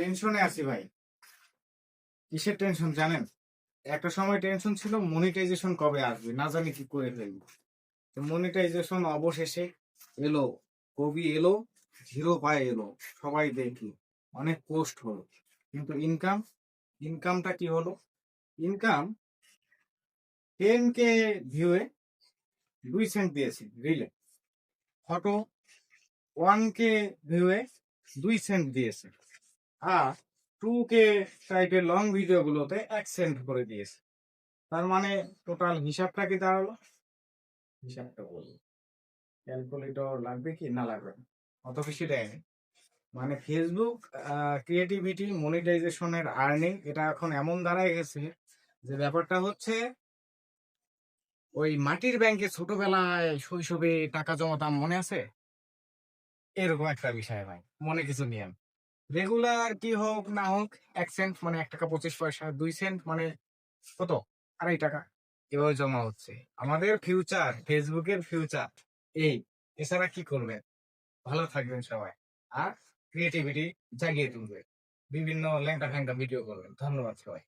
টেনশনে আছি ভাই। কিসের টেনশন জানেন? একটা সময় টেনশন ছিল মনিটাইজেশন কবে আসবে, না জানি কি করে ফেলব। তো মনিটাইজেশন অবশেষে এলো, কবি এলো জিরো পায় এলো, সবাই দেখি অনেক পোস্ট হলো। কিন্তু ইনকাম ইনকামটা কি হলো? ইনকাম টেন কে ভিউয়ে দুই সেন্ট দিয়েছে রিলে ফটো ওয়ান কে ভিউয়ে দুই সেন্ট দিয়েছে। আর টু কে টাইপের লং ভিডিও গুলোতে এক সেন্ট করে দিয়েছে। তার মানে টোটাল হিসাবটা কি দাঁড়াল? হিসাবটা বলব ক্যালকুলেটর লাগবে কি? না লাগবে অত বেশি দেয়নি। মানে ফেসবুক ক্রিয়েটিভিটি মনিটাইজেশনের আর্নিং এটা এখন এমন দাঁড়ায় গেছে যে ব্যাপারটা হচ্ছে ওই মাটির ব্যাংকে ছোটবেলায় শৈশবে টাকা জমাতাম মনে আছে? এরকম একটা বিষয় ভাই, মনে কিছু নিয়ম রেগুলার কি হোক, না হোক, এক সেন্ট মানে এক টাকা পঁচিশ পয়সা, দুই সেন্ট মানে কত? আড়াই টাকা। এভাবে জমা হচ্ছে। আমাদের ফিউচার ফেসবুকের ফিউচার এই, এছাড়া কি করবেন ভালো থাকবেন সবাই। আর ক্রিয়েটিভিটি জাগিয়ে তুলবেন বিভিন্ন ল্যাংটা ফ্যাংটা ভিডিও করবেন। ধন্যবাদ সবাই।